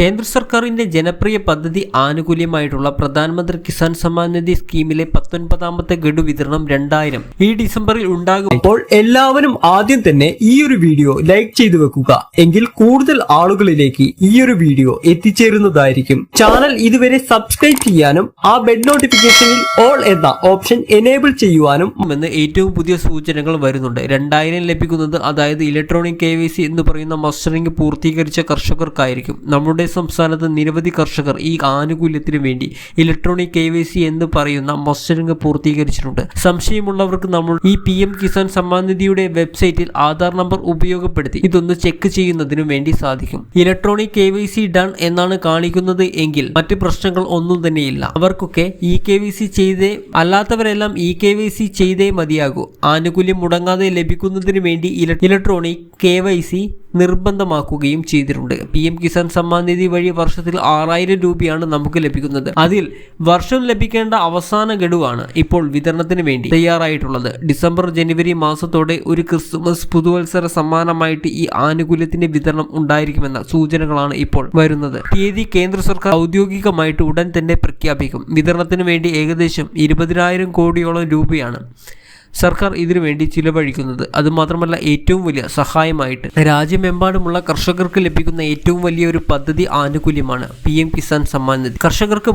കേന്ദ്ര സർക്കാരിന്റെ ജനപ്രിയ പദ്ധതി ആനുകൂല്യമായിട്ടുള്ള പ്രധാനമന്ത്രി കിസാൻ സമ്മാൻ നിധി സ്കീമിലെ പത്തൊൻപതാമത്തെ ഗഡു വിതരണം രണ്ടായിരം. ഈ ഡിസംബറിൽ ഉണ്ടാകും. അപ്പോൾ എല്ലാവരും ആദ്യം തന്നെ ഈ ഒരു വീഡിയോ ലൈക്ക് ചെയ്തു വെക്കുക. എങ്കിൽ കൂടുതൽ ആളുകളിലേക്ക് ഈ ഒരു വീഡിയോ എത്തിച്ചേരുന്നതായിരിക്കും. ചാനൽ ഇതുവരെ സബ്സ്ക്രൈബ് ചെയ്യാനും ആ ബെഡ് നോട്ടിഫിക്കേഷനിൽ ഓൾ എന്ന ഓപ്ഷൻ എനേബിൾ ചെയ്യുവാനും എന്ന് ഏറ്റവും പുതിയ സൂചനകൾ വരുന്നുണ്ട്. രണ്ടായിരം ലഭിക്കുന്നത് അതായത് ഇലക്ട്രോണിക് കെ വൈ സി എന്ന് പറയുന്ന മസ്റ്ററിംഗ് പൂർത്തീകരിച്ച കർഷകർക്കായിരിക്കും. നമ്മുടെ സംസ്ഥാനത്ത് നിരവധി കർഷകർ ഈ ആനുകൂല്യത്തിന് വേണ്ടി ഇലക്ട്രോണിക് കെ വൈ സി എന്ന് പറയുന്ന മസ്റ്ററിംഗ് പൂർത്തീകരിച്ചിട്ടുണ്ട്. സംശയമുള്ളവർക്ക് നമ്മൾ ഈ പി എം കിസാൻ സമ്മാൻ നിധിയുടെ വെബ്സൈറ്റിൽ ആധാർ നമ്പർ ഉപയോഗപ്പെടുത്തി ഇതൊന്ന് ചെക്ക് ചെയ്യുന്നതിനും വേണ്ടി സാധിക്കും. Electronic K Y C done എന്നാണ് കാണിക്കുന്നത് എങ്കിൽ മറ്റ് പ്രശ്നങ്ങൾ ഒന്നും തന്നെയില്ല. അവർക്കൊക്കെ ഇ കെ വൈ സി ചെയ്തേ അല്ലാത്തവരെല്ലാം ഇ കെ വൈ സി ചെയ്തേ മതിയാകൂ. ആനുകൂല്യം മുടങ്ങാതെ ലഭിക്കുന്നതിന് വേണ്ടി ഇലക്ട്രോണിക് കെ വൈ സി നിർബന്ധമാക്കുകയും ചെയ്തിട്ടുണ്ട്. പി എം കിസാൻ സമ്മാൻ നിധി വഴി വർഷത്തിൽ ആറായിരം രൂപയാണ് നമുക്ക് ലഭിക്കുന്നത്. അതിൽ വർഷം ലഭിക്കേണ്ട അവസാന ഗഡുവാണ് ഇപ്പോൾ വിതരണത്തിന് വേണ്ടി തയ്യാറായിട്ടുള്ളത്. ഡിസംബർ ജനുവരി മാസത്തോടെ ഒരു ക്രിസ്തുമസ് പുതുവത്സര സമ്മാനമായിട്ട് ഈ ആനുകൂല്യത്തിന്റെ വിതരണം ഉണ്ടായിരിക്കുമെന്ന സൂചനകളാണ് ഇപ്പോൾ വരുന്നത്. തീയതി കേന്ദ്ര സർക്കാർ ഔദ്യോഗികമായിട്ട് ഉടൻ തന്നെ പ്രഖ്യാപിക്കും. വിതരണത്തിന് വേണ്ടി ഏകദേശം ഇരുപതിനായിരം കോടിയോളം രൂപയാണ് സർക്കാർ ഇതിനു വേണ്ടി ചിലവഴിക്കുന്നത്. അതുമാത്രമല്ല ഏറ്റവും വലിയ സഹായമായിട്ട്. രാജ്യമെമ്പാടുമുള്ള കർഷകർക്ക് ലഭിക്കുന്ന ഏറ്റവും വലിയ ഒരു പദ്ധതി ആനുകൂല്യമാണ് പി എം കിസാൻ സമ്മാൻ നിധി. കർഷകർക്ക്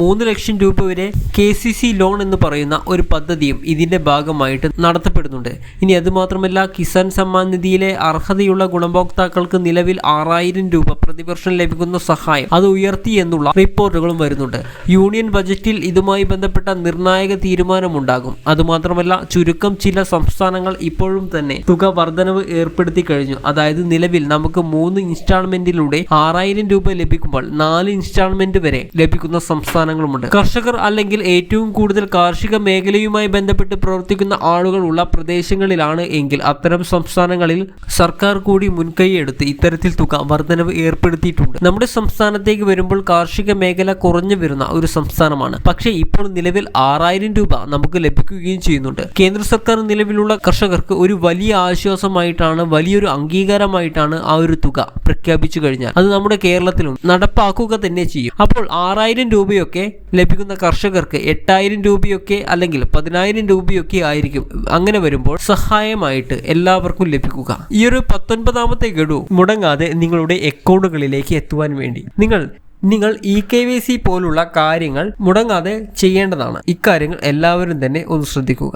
മൂന്ന് ലക്ഷം രൂപ വരെ കെ സി സി ലോൺ എന്ന് പറയുന്ന ഒരു പദ്ധതിയും ഇതിന്റെ ഭാഗമായിട്ട് നടത്തപ്പെടുന്നുണ്ട്. ഇനി അതുമാത്രമല്ല കിസാൻ സമ്മാൻ നിധിയിലെ അർഹതയുള്ള ഗുണഭോക്താക്കൾക്ക് നിലവിൽ ആറായിരം രൂപ പ്രതിവർഷം ലഭിക്കുന്ന സഹായം അത് ഉയർത്തി എന്നുള്ള റിപ്പോർട്ടുകളും വരുന്നുണ്ട്. യൂണിയൻ ബജറ്റിൽ ഇതുമായി ബന്ധപ്പെട്ട നിർണായക തീരുമാനമുണ്ടാകും. അതുമാത്രമല്ല ചുരുക്കം ചില സംസ്ഥാനങ്ങൾ ഇപ്പോഴും തന്നെ തുക വർധനവ് ഏർപ്പെടുത്തി കഴിഞ്ഞു. അതായത് നിലവിൽ നമുക്ക് മൂന്ന് ഇൻസ്റ്റാൾമെന്റിലൂടെ ആറായിരം രൂപ ലഭിക്കുമ്പോൾ നാല് ഇൻസ്റ്റാൾമെന്റ് വരെ ലഭിക്കുന്ന സംസ്ഥാനങ്ങളുമുണ്ട്. കർഷകർ അല്ലെങ്കിൽ ഏറ്റവും കൂടുതൽ കാർഷിക മേഖലയുമായി ബന്ധപ്പെട്ട് പ്രവർത്തിക്കുന്ന ആളുകൾ ഉള്ള പ്രദേശങ്ങളിലാണ് എങ്കിൽ അത്തരം സംസ്ഥാനങ്ങളിൽ സർക്കാർ കൂടി മുൻകൈയെടുത്ത് ഇത്തരത്തിൽ തുക വർധനവ് ഏർപ്പെടുത്തിയിട്ടുണ്ട്. നമ്മുടെ സംസ്ഥാനത്തേക്ക് വരുമ്പോൾ കാർഷിക മേഖല കുറഞ്ഞു വരുന്ന ഒരു സംസ്ഥാനമാണ്. പക്ഷേ ഇപ്പോൾ നിലവിൽ ആറായിരം രൂപ നമുക്ക് ലഭിക്കുകയും ചെയ്യുന്നുണ്ട്. കേന്ദ്ര സർക്കാർ നിലവിലുള്ള കർഷകർക്ക് ഒരു വലിയ ആശ്വാസമായിട്ടാണ് വലിയൊരു അംഗീകാരമായിട്ടാണ് ആ ഒരു തുക പ്രഖ്യാപിച്ചു കഴിഞ്ഞാൽ. അത് നമ്മുടെ കേരളത്തിലും നടപ്പാക്കുക തന്നെ ചെയ്യും. അപ്പോൾ ആറായിരം രൂപയൊക്കെ ലഭിക്കുന്ന കർഷകർക്ക് എട്ടായിരം രൂപയൊക്കെ അല്ലെങ്കിൽ പതിനായിരം രൂപയൊക്കെ ആയിരിക്കും അങ്ങനെ വരുമ്പോൾ സഹായമായിട്ട് എല്ലാവർക്കും ലഭിക്കുക. ഈ ഒരു പത്തൊൻപതാമത്തെ ഗഡു മുടങ്ങാതെ നിങ്ങളുടെ അക്കൗണ്ടുകളിലേക്ക് എത്തുവാൻ വേണ്ടി. നിങ്ങൾ നിങ്ങൾ ഇ കെ വൈ സി പോലുള്ള കാര്യങ്ങൾ മുടങ്ങാതെ ചെയ്യേണ്ടതാണ്. ഇക്കാര്യങ്ങൾ എല്ലാവരും തന്നെ ഒന്ന് ശ്രദ്ധിക്കുക.